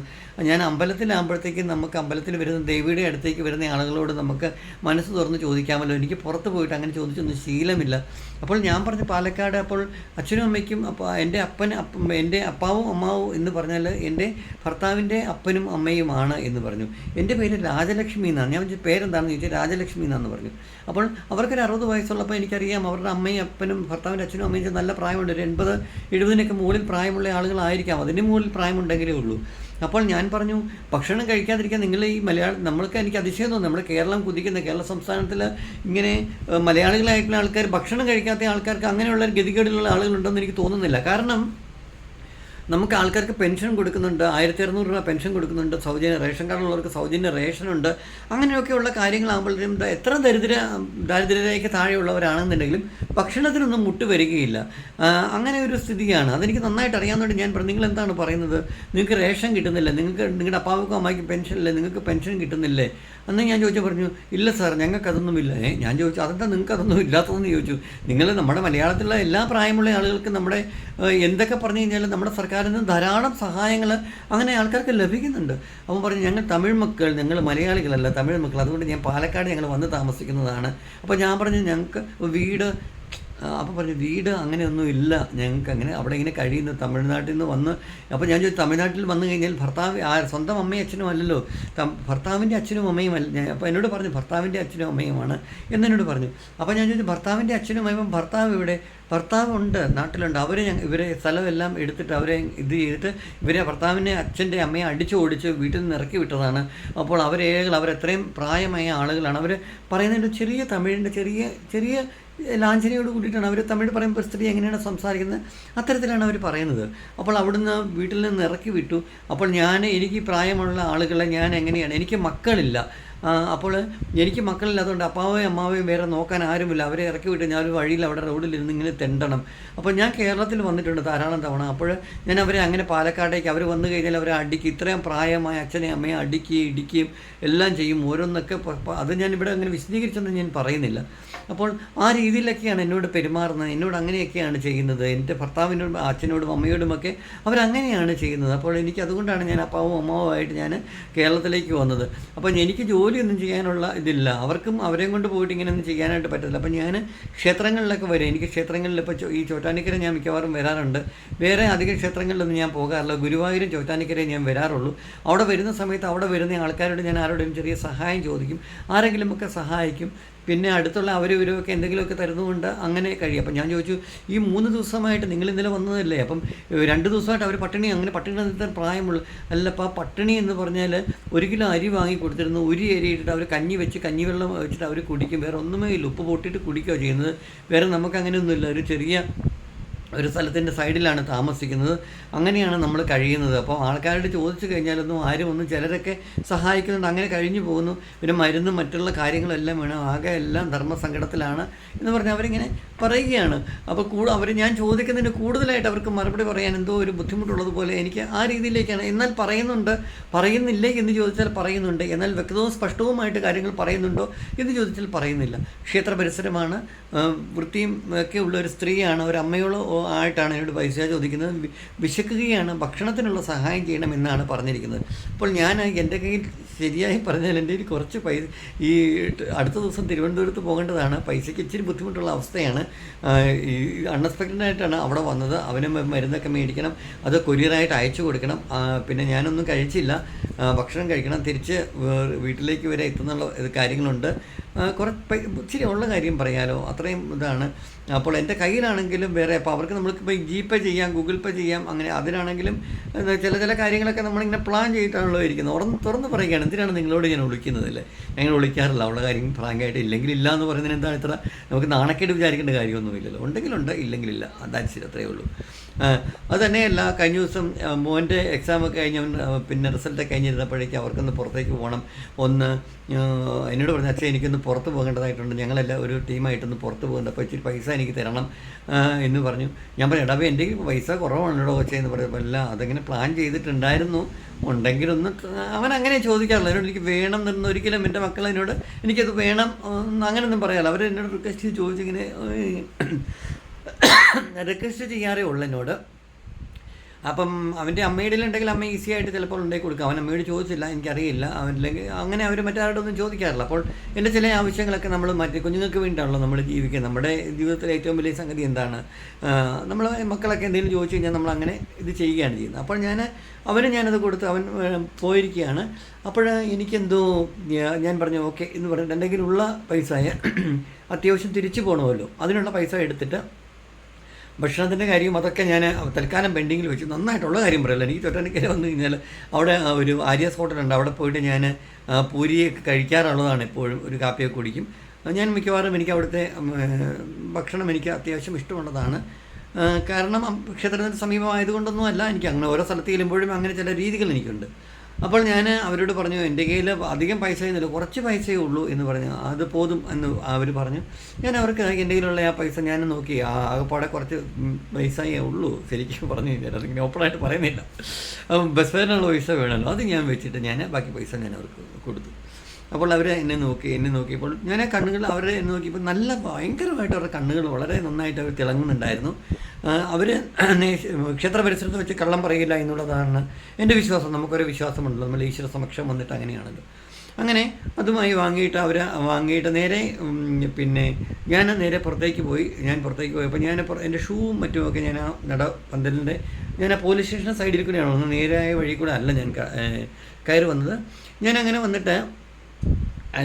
ഞാൻ അമ്പലത്തിലാകുമ്പോഴത്തേക്കും നമുക്ക് അമ്പലത്തിൽ വരുന്ന ദേവിയുടെ അടുത്തേക്ക് വരുന്ന ആളുകളോട് നമുക്ക് മനസ്സ് തുറന്ന് ചോദിക്കാമല്ലോ. എനിക്ക് പുറത്ത് പോയിട്ട് അങ്ങനെ ചോദിച്ചൊന്നും ശീലമില്ല. അപ്പോൾ ഞാൻ പറഞ്ഞു പാലക്കാട് അപ്പോൾ അച്ഛനും അമ്മയ്ക്കും അപ്പോൾ എന്റെ അപ്പൻ അപ്പം എന്റെ അപ്പാവും അമ്മാവും എന്ന് പറഞ്ഞാൽ എന്റെ ഭർത്താവിന്റെ അപ്പനും അമ്മയുമാണ് എന്ന് പറഞ്ഞു. എന്റെ പേര് രാജലക്ഷ്മി എന്നാണ്. ഞാൻ പേരെന്താണെന്ന് ചോദിച്ചാൽ രാജലക്ഷ്മി എന്നാന്ന് പറഞ്ഞു. അപ്പോൾ അവർക്കൊരു അറുപത് വയസ്സുള്ളപ്പോൾ എനിക്കറിയാം അവരുടെ അമ്മയും അപ്പനും ഭർത്താവിന്റെ അച്ഛനും അമ്മയും നല്ല പ്രായമുണ്ട്. ഒരു എൺപത് എഴുപതിനൊക്കെ മുകളിൽ പ്രായമുള്ള ആളുകളായിരിക്കാം. അതിന് മുകളിൽ പ്രായമുണ്ടെങ്കിലേ ഉള്ളൂ. അപ്പോൾ ഞാൻ പറഞ്ഞു ഭക്ഷണം കഴിക്കാതിരിക്കാൻ നിങ്ങൾ ഈ മലയാളം നമ്മൾക്ക് എനിക്ക് അതിശയം തോന്നുന്നു. നമ്മുടെ കേരളം കുതിക്കുന്ന കേരള സംസ്ഥാനത്തിൽ ഇങ്ങനെ മലയാളികളായിട്ടുള്ള ആൾക്കാർ ഭക്ഷണം കഴിക്കാത്ത ആൾക്കാർക്ക് അങ്ങനെയുള്ള ഗതികേടിലുള്ള ആളുകളുണ്ടെന്ന് എനിക്ക് തോന്നുന്നില്ല. കാരണം നമുക്ക് ആൾക്കാർക്ക് പെൻഷൻ കൊടുക്കുന്നുണ്ട് ആയിരത്തി അറുന്നൂറ് രൂപ പെൻഷൻ കൊടുക്കുന്നുണ്ട് സൗജന്യ റേഷൻ കാർഡുള്ളവർക്ക് സൗജന്യ റേഷനുണ്ട്. അങ്ങനെയൊക്കെയുള്ള കാര്യങ്ങളാകുമ്പോഴും എത്ര ദരിദ്ര ദാരിദ്ര്യരേഖ താഴെയുള്ളവരാണെന്നുണ്ടെങ്കിലും ഭക്ഷണത്തിനൊന്നും മുട്ട് വരികയില്ല അങ്ങനെ ഒരു സ്ഥിതിയാണ്. അതെനിക്ക് നന്നായിട്ട് അറിയാവുന്നതുകൊണ്ട് ഞാൻ പറഞ്ഞു നിങ്ങൾ എന്താണ് പറയുന്നത്? നിങ്ങൾക്ക് റേഷൻ കിട്ടുന്നില്ല? നിങ്ങൾക്ക് നിങ്ങളുടെ അപ്പാവക്കും അമ്മയ്ക്കും പെൻഷൻ ഇല്ലേ നിങ്ങൾക്ക് പെൻഷൻ കിട്ടുന്നില്ലേ? അന്ന് ഞാൻ ചോദിച്ചു പറഞ്ഞു ഇല്ല സാർ ഞങ്ങൾക്ക് അതൊന്നുമില്ല ഏ ഞാൻ ചോദിച്ചു അതെന്താ നിങ്ങൾക്ക് അതൊന്നും ഇല്ലാത്തതെന്ന് ചോദിച്ചു. നിങ്ങൾ നമ്മുടെ മലയാളത്തിലുള്ള എല്ലാ പ്രായമുള്ള ആളുകൾക്ക് നമ്മുടെ എന്തൊക്കെ പറഞ്ഞു കഴിഞ്ഞാൽ നമ്മുടെ സർക്കാരിൽ നിന്ന് ധാരാളം സഹായങ്ങൾ അങ്ങനെ ആൾക്കാർക്ക് ലഭിക്കുന്നുണ്ട്. അവൻ പറഞ്ഞു ഞങ്ങൾ തമിഴ് മക്കൾ ഞങ്ങൾ മലയാളികളല്ല തമിഴ് മക്കൾ. അതുകൊണ്ട് ഞാൻ പാലക്കാട് ഞങ്ങൾ വന്ന് താമസിക്കുന്നതാണ്. അപ്പോൾ ഞാൻ പറഞ്ഞു ഞങ്ങൾക്ക് വീട് അപ്പോൾ പറഞ്ഞു വീട് അങ്ങനെയൊന്നും ഇല്ല. ഞങ്ങൾക്ക് അങ്ങനെ അവിടെ ഇങ്ങനെ കഴിയുന്നു തമിഴ്നാട്ടിൽ നിന്ന് വന്ന്. അപ്പോൾ ഞാൻ ചോദിച്ചു തമിഴ്നാട്ടിൽ വന്നു കഴിഞ്ഞാൽ ഭർത്താവ് ആ സ്വന്തം അമ്മയും അച്ഛനും അല്ലല്ലോ. ഭർത്താവിന്റെ അച്ഛനും അമ്മയും അല്ല. അപ്പോൾ എന്നോട് പറഞ്ഞു ഭർത്താവിന്റെ അച്ഛനും അമ്മയുമാണ് എന്നെന്നോട് പറഞ്ഞു. അപ്പോൾ ഞാൻ ചോദിച്ചു ഭർത്താവിന്റെ അച്ഛനും അമ്മയും ഭർത്താവ് ഇവിടെ ഭർത്താവ് ഉണ്ട് നാട്ടിലുണ്ട്. ഞാൻ ഇവരെ സ്ഥലമെല്ലാം എടുത്തിട്ട് അവരെ ഇത് ചെയ്തിട്ട് ഇവരെ ഭർത്താവിനെ അച്ഛന്റെ അമ്മയെ അടിച്ചു ഓടിച്ച് വീട്ടിൽ നിന്ന് ഇറക്കി വിട്ടതാണ്. അപ്പോൾ അവരേകൾ അവരെത്രയും പ്രായമായ ആളുകളാണ്. അവർ പറയുന്നതിന്റെ ചെറിയ തമിഴിന്റെ ചെറിയ ചെറിയ ലാഞ്ചനയോട് കൂടിയിട്ടാണ്. അവർ തമിഴ് പറയുമ്പോൾ സ്ത്രീ എങ്ങനെയാണ് സംസാരിക്കുന്നത്? അത്തരത്തിലാണ് അവർ പറയുന്നത്. അപ്പോൾ അവിടുന്ന് വീട്ടിൽ നിന്ന് ഇറക്കി വിട്ടു. അപ്പോൾ ഞാൻ എനിക്ക് പ്രായമുള്ള ആളുകളെ ഞാൻ എങ്ങനെയാണ്? എനിക്ക് മക്കളില്ല. അപ്പോൾ എനിക്ക് മക്കളില്ലാത്തതുകൊണ്ട് അപ്പാവയും അമ്മാവയും വേറെ നോക്കാൻ ആരുമില്ല. അവരെ ഇറക്കി വിട്ട് ഞാൻ ഒരു വഴിയിൽ അവിടെ റോഡിലിരുന്ന് ഇങ്ങനെ തെണ്ടണം. അപ്പോൾ ഞാൻ കേരളത്തിൽ വന്നിട്ടുണ്ട് ധാരാളം തവണ. അപ്പോൾ ഞാൻ അവരെ അങ്ങനെ പാലക്കാടേക്ക് അവർ വന്നു കഴിഞ്ഞാൽ അവരെ അടിക്കും ഇത്രയും പ്രായമായ അച്ഛനെയും അമ്മയെ അടിക്കുകയും ഇടിക്കുകയും എല്ലാം ചെയ്യും ഓരോന്നൊക്കെ അത് ഞാൻ ഇവിടെ അങ്ങനെ വിശദീകരിച്ചൊന്നും ഞാൻ പറയുന്നില്ല. അപ്പോൾ ആ രീതിയിലൊക്കെയാണ് എന്നോട് പെരുമാറുന്നത്. എന്നോട് അങ്ങനെയൊക്കെയാണ് ചെയ്യുന്നത്. എന്റെ ഭർത്താവിനോടും അച്ഛനോടും അമ്മയോടുമൊക്കെ അവരങ്ങനെയാണ് ചെയ്യുന്നത്. അപ്പോൾ എനിക്ക് അതുകൊണ്ടാണ് ഞാൻ അപ്പാവും അമ്മാവുമായിട്ട് ഞാൻ കേരളത്തിലേക്ക് വന്നത്. അപ്പോൾ എനിക്ക് ജോലിയൊന്നും ചെയ്യാനുള്ള ഇതില്ല. അവർക്കും അവരെയും കൊണ്ട് പോയിട്ട് ഇങ്ങനെയൊന്നും ചെയ്യാനായിട്ട് പറ്റത്തില്ല. അപ്പം ഞാൻ ക്ഷേത്രങ്ങളിലൊക്കെ വരും. എനിക്ക് ക്ഷേത്രങ്ങളിൽ ഇപ്പോൾ ഈ ചോറ്റാനിക്കര ഞാൻ മിക്കവാറും വരാറുണ്ട്. വേറെ അധികം ക്ഷേത്രങ്ങളിലൊന്നും ഞാൻ പോകാറില്ല. ഗുരുവായൂരും ചോറ്റാനിക്കരയും ഞാൻ വരാറുള്ളൂ. അവിടെ വരുന്ന സമയത്ത് അവിടെ വരുന്ന ആൾക്കാരോട് ഞാൻ ആരോടും ചെറിയ സഹായം ചോദിക്കും. ആരെങ്കിലുമൊക്കെ സഹായിക്കും. പിന്നെ അടുത്തുള്ള അവരും ഇവരുമൊക്കെ എന്തെങ്കിലുമൊക്കെ തരുന്നതുകൊണ്ട് അങ്ങനെ കഴിയും. അപ്പം ഞാൻ ചോദിച്ചു ഈ മൂന്ന് ദിവസമായിട്ട് നിങ്ങൾ ഇന്നലെ വന്നതല്ലേ? അപ്പം രണ്ട് ദിവസമായിട്ട് അവർ പട്ടിണി അങ്ങനെ പട്ടിണി നിർത്താൻ പ്രായമുള്ളൂ അപ്പം ആ പട്ടിണി എന്ന് പറഞ്ഞാൽ ഒരു കിലോ അരി വാങ്ങി കൊടുത്തിരുന്നു. ഒരു അരി ഇട്ടിട്ട് അവർ കഞ്ഞി വെച്ച് കഞ്ഞിവെള്ളം വെച്ചിട്ട് അവർ കുടിക്കും. വേറെ ഒന്നുമേ ഇല്ല. ഉപ്പ് പൊട്ടിയിട്ട് കുടിക്കുകയോ ചെയ്യുന്നത്. വേറെ നമുക്ക് അങ്ങനെയൊന്നുമില്ല. ഒരു ചെറിയ ഒരു സ്ഥലത്തിന്റെ സൈഡിലാണ് താമസിക്കുന്നത്. അങ്ങനെയാണ് നമ്മൾ കഴിയുന്നത്. അപ്പോൾ ആൾക്കാരോട് ചോദിച്ചു കഴിഞ്ഞാലൊന്നും ആരും ഒന്നും ചിലരൊക്കെ സഹായിക്കുന്നുണ്ട്. അങ്ങനെ കഴിഞ്ഞു പോകുന്നു. പിന്നെ മരുന്നും മറ്റുള്ള കാര്യങ്ങളെല്ലാം വേണം. ആകെ എല്ലാം ധർമ്മസങ്കടത്തിലാണ് എന്ന് പറഞ്ഞ് അവരിങ്ങനെ പറയുകയാണ്. അപ്പോൾ കൂടെ അവർ ഞാൻ ചോദിക്കുന്നതിന് കൂടുതലായിട്ട് അവർക്ക് മറുപടി പറയാൻ എന്തോ ഒരു ബുദ്ധിമുട്ടുള്ളതുപോലെ എനിക്ക് ആ രീതിയിലേക്കാണ്. എന്നാൽ പറയുന്നുണ്ട് പറയുന്നില്ലേ എന്ന് ചോദിച്ചാൽ പറയുന്നുണ്ട്. എന്നാൽ വ്യക്തവും സ്പഷ്ടവുമായിട്ട് കാര്യങ്ങൾ പറയുന്നുണ്ടോ എന്ന് ചോദിച്ചാൽ പറയുന്നില്ല. ക്ഷേത്ര പരിസരമാണ്. വൃത്തിയും ഒക്കെ ഉള്ള ഒരു സ്ത്രീയാണ്. ഒരു അമ്മയോളോ ആയിട്ടാണ് എന്നോട് പൈസ ചോദിക്കുന്നത്. വിശക്കുകയാണ് ഭക്ഷണത്തിനുള്ള സഹായം ചെയ്യണമെന്നാണ് പറഞ്ഞിരിക്കുന്നത്. അപ്പോൾ ഞാൻ എന്റെ കയ്യിൽ ശരിയായി പറഞ്ഞാൽ എന്റെ കയ്യിൽ കുറച്ച് പൈസ ഈ അടുത്ത ദിവസം തിരുവനന്തപുരത്ത് പോകേണ്ടതാണ്. പൈസയ്ക്ക് ഇച്ചിരി ബുദ്ധിമുട്ടുള്ള അവസ്ഥയാണ്. ഈ അൺഎക്സ്പെക്റ്റഡ് ആയിട്ടാണ് അവിടെ വന്നത്. അവന് മരുന്നൊക്കെ മേടിക്കണം. അത് കൊരിയറായിട്ട് അയച്ചു കൊടുക്കണം. പിന്നെ ഞാനൊന്നും കഴിച്ചില്ല. ഭക്ഷണം കഴിക്കണം. തിരിച്ച് വീട്ടിലേക്ക് വരെ എത്തുന്നുള്ള കാര്യങ്ങളുണ്ട്. കുറെ ഇച്ചിരി ഉള്ള കാര്യം പറയാലോ. അത്രയും ഇതാണ്. അപ്പോൾ എന്റെ കയ്യിലാണെങ്കിലും വേറെ അപ്പോൾ അവർക്ക് നമ്മൾക്കിപ്പോൾ ജി പേ ചെയ്യാം ഗൂഗിൾ പേ ചെയ്യാം അങ്ങനെ അതിനാണെങ്കിലും ചില ചില കാര്യങ്ങളൊക്കെ നമ്മളിങ്ങനെ പ്ലാൻ ചെയ്തിട്ടാണല്ലോ ഇരിക്കുന്നത്. ഉറന്ന് തുറന്ന് പറയുകയാണ് എന്തിനാണ് നിങ്ങളോട് ഞാൻ വിളിക്കുന്നതല്ലേ ഞങ്ങൾ വിളിക്കാറില്ല അവളുടെ കാര്യം ഫ്രാങ്കായിട്ട് ഇല്ലെങ്കിൽ ഇല്ല എന്ന് പറയുന്നതിന് എന്താണ് ഇത്ര? നമുക്ക് നാണക്കേട് വിചാരിക്കേണ്ട കാര്യമൊന്നുമില്ലല്ലോ. ഉണ്ടെങ്കിലുണ്ട് ഇല്ലെങ്കിലില്ല. ശരി അത്രയേ ഉള്ളൂ. ആ, അത് തന്നെയല്ല കഴിഞ്ഞ ദിവസം മോന്റെ എക്സാമൊക്കെ കഴിഞ്ഞ് പിന്നെ റിസൾട്ടൊക്കെ കഴിഞ്ഞിരുന്നപ്പോഴേക്കും അവർക്കൊന്ന് പുറത്തേക്ക് പോകണം. ഒന്ന് എന്നോട് പറഞ്ഞു അച്ഛൻ എനിക്കൊന്ന് പുറത്ത് പോകേണ്ടതായിട്ടുണ്ട്. ഞങ്ങളെല്ലാം ഒരു ടീമായിട്ടൊന്ന് പുറത്ത് പോകുന്നുണ്ട് അപ്പോൾ ഇച്ചിരി പൈസ എനിക്ക് തരണം. എന്ന് പറഞ്ഞു. ഞാൻ പറഞ്ഞു എടാ എന്റെ പൈസ കുറവാണല്ലോ കൊച്ചേ എന്ന് പറഞ്ഞപ്പോൾ അല്ല അതങ്ങനെ പ്ലാൻ ചെയ്തിട്ടുണ്ടായിരുന്നു. ഉണ്ടെങ്കിലൊന്ന് അവൻ അങ്ങനെ ചോദിക്കാറില്ല. എന്നോട് എനിക്ക് വേണം എന്ന് ഒരിക്കലും എന്റെ മക്കൾ എന്നോട് എനിക്കത് വേണം അങ്ങനെയൊന്നും പറയാറില്ല. അവർ എന്നോട് റിക്വസ്റ്റ് ചോദിച്ചിങ്ങനെ റിക്വസ്റ്റ് ചെയ്യാറേ ഉള്ളൂ എന്നോട്. അപ്പം അവന്റെ അമ്മയുടെ ഉണ്ടെങ്കിൽ അമ്മ ഈസി ആയിട്ട് ചിലപ്പോൾ ഉണ്ടാക്കി കൊടുക്കും. അവൻ അമ്മയോട് ചോദിച്ചില്ല എനിക്കറിയില്ല. അവനില്ലെങ്കിൽ അങ്ങനെ അവർ മറ്റാരോടൊന്നും ചോദിക്കാറില്ല. അപ്പോൾ എന്റെ ചില ആവശ്യങ്ങളൊക്കെ നമ്മൾ മറ്റേ കുഞ്ഞുങ്ങൾക്ക് വേണ്ടിയാണല്ലോ നമ്മൾ ജീവിക്കുന്നത് നമ്മുടെ ജീവിതത്തിലെ ഏറ്റവും വലിയ സംഗതി എന്താണ്? നമ്മൾ മക്കളൊക്കെ എന്തെങ്കിലും ചോദിച്ചു കഴിഞ്ഞാൽ നമ്മൾ അങ്ങനെ ഇത് ചെയ്യുകയാണ് ചെയ്യുന്നത്. അപ്പോൾ ഞാൻ അവന് ഞാനത് കൊടുത്ത് അവൻ പോയിരിക്കുകയാണ്. അപ്പോൾ എനിക്കെന്തോ ഞാൻ പറഞ്ഞു ഓക്കെ എന്ന് പറഞ്ഞിട്ട് എന്തെങ്കിലും ഉള്ള പൈസ അത്യാവശ്യം തിരിച്ചു പോകണമല്ലോ അതിനുള്ള പൈസ എടുത്തിട്ട് ഭക്ഷണത്തിന്റെ കാര്യം അതൊക്കെ ഞാൻ തൽക്കാലം പെൻഡിങ്ങിൽ വെച്ചു. നന്നായിട്ടുള്ള കാര്യം പറയല്ലോ? എനിക്ക് തൊട്ടനിക്കര വന്നു കഴിഞ്ഞാൽ അവിടെ ഒരു ആര്യസ് ഹോട്ടലുണ്ട്. അവിടെ പോയിട്ട് ഞാൻ പൂരിയൊക്കെ കഴിക്കാറുള്ളതാണ് എപ്പോഴും. ഒരു കാപ്പിയൊക്കെ കുടിക്കും. ഞാൻ മിക്കവാറും എനിക്ക് അവിടുത്തെ ഭക്ഷണം എനിക്ക് അത്യാവശ്യം ഇഷ്ടമുള്ളതാണ്. കാരണം ക്ഷേത്രത്തിന് സമീപമായതുകൊണ്ടൊന്നും അല്ല. എനിക്ക് അങ്ങനെ ഓരോ സ്ഥലത്ത് ചെല്ലുമ്പോഴും അങ്ങനെ ചില രീതികൾ എനിക്കുണ്ട്. അപ്പോൾ ഞാൻ അവരോട് പറഞ്ഞു എന്റെ കയ്യിൽ അധികം പൈസ ഒന്നുമില്ല കുറച്ച് പൈസയേ ഉള്ളൂ എന്ന് പറഞ്ഞു. അത് പോതും എന്ന് അവർ പറഞ്ഞു. ഞാൻ അവർക്ക് എന്റെ കയ്യിലുള്ള ആ പൈസ ഞാൻ നോക്കി ആ ആകെപ്പാടെ കുറച്ച് പൈസയേ ഉള്ളൂ ശരിക്കും പറഞ്ഞു കഴിഞ്ഞാൽ. അതിങ്ങനെ ഓപ്പണായിട്ട് പറയുന്നില്ല. അപ്പം ബസ് ഫെയറിനുള്ള പൈസ വേണമല്ലോ അത് ഞാൻ വെച്ചിട്ട് ഞാൻ ബാക്കി പൈസ ഞാൻ അവർക്ക് കൊടുത്തു. അപ്പോൾ അവർ എന്നെ നോക്കി എന്നെ നോക്കിയപ്പോൾ ഞാൻ കണ്ണുകൾ അവരെ എന്നെ നോക്കിയപ്പോൾ നല്ല ഭയങ്കരമായിട്ട് അവരുടെ കണ്ണുകൾ വളരെ നന്നായിട്ട് അവർ തിളങ്ങുന്നുണ്ടായിരുന്നു. അവർ ക്ഷേത്ര പരിസരത്ത് വെച്ച് കള്ളം പറയില്ല എന്നുള്ളതാണ് എന്റെ വിശ്വാസം. നമുക്കൊരു വിശ്വാസമുണ്ടല്ലോ. നമ്മൾ ഈശ്വര സമക്ഷം വന്നിട്ട് അങ്ങനെയാണല്ലോ. അങ്ങനെ അതുമായി വാങ്ങിയിട്ട് അവർ വാങ്ങിയിട്ട് നേരെ പിന്നെ ഞാൻ നേരെ പുറത്തേക്ക് പോയി. ഞാൻ പുറത്തേക്ക് പോയപ്പോൾ ഞാൻ എന്റെ ഷൂവും മറ്റുമൊക്കെ ഞാൻ ആ നട പന്തലിന്റെ ഞാൻ ആ പോലീസ് സ്റ്റേഷൻ സൈഡിൽ കൂടെയാണ് നേരായ വഴി കൂടെ അല്ല ഞാൻ കയറി വന്നത്. ഞാൻ അങ്ങനെ വന്നിട്ട്